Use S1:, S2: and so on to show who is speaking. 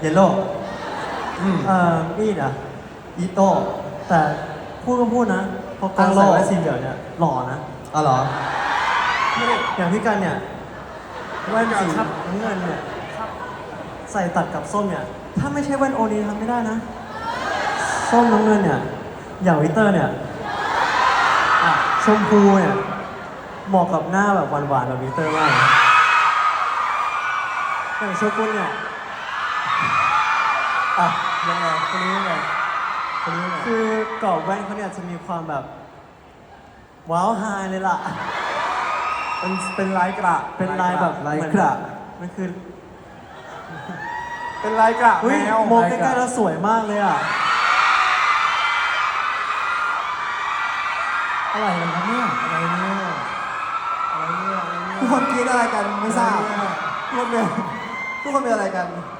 S1: เยลโล่
S2: อืม
S1: เอ่อมีดอะ อีโต้ แต่พูดก็พูดนะพอการ
S2: อังโล่
S1: ใส่แว่นสีเหลืองเนี่ยหล่อนะ
S2: อ๋อเหรอ
S1: อย่างพี่กันเนี่ยแว่นสีน้ำเงินเนี่ยใส่ตัดกับส้มเนี่ย ถ้าไม่ใช่แว่นโอนี้ทำไม่ได้นะ ส้มน้ำเงินเนี่ย อย่างวิเตอร์เนี่ยอะชมพูเนี่ยเหมาะกับหน้าแบบหวานๆแบบวิเตอร์มากนะอย่างโชกุนเนี่ย อะยังไงคนนี้ยังไงคนนี้ยังไงคือกรอบแว่นเขาเนี่ยจะมีความแบบ ว้าวไฮเลยล่ะ
S2: เป็นเป็นลายกระ
S1: เป็นลายแบบ
S2: ลาย
S1: เหมือน
S2: กระ
S1: มันคือ
S2: เป็นลายกระ
S1: อุ้ย
S2: แมว
S1: มอง
S2: ลาย
S1: ใก
S2: ระ
S1: ล้ๆแล้วสวยมากเลยอะ
S2: อะไรกันครับเนี่ย
S1: อะไรเนี่ยอะไรเนี่ยอะไรเนี่ย
S2: ทุกคนคิดอะไรกันไม่ทราบ
S1: อะไรเนี่ย
S2: ทุกคนเป็นทุกคนเป็นอะไรกัน
S1: อ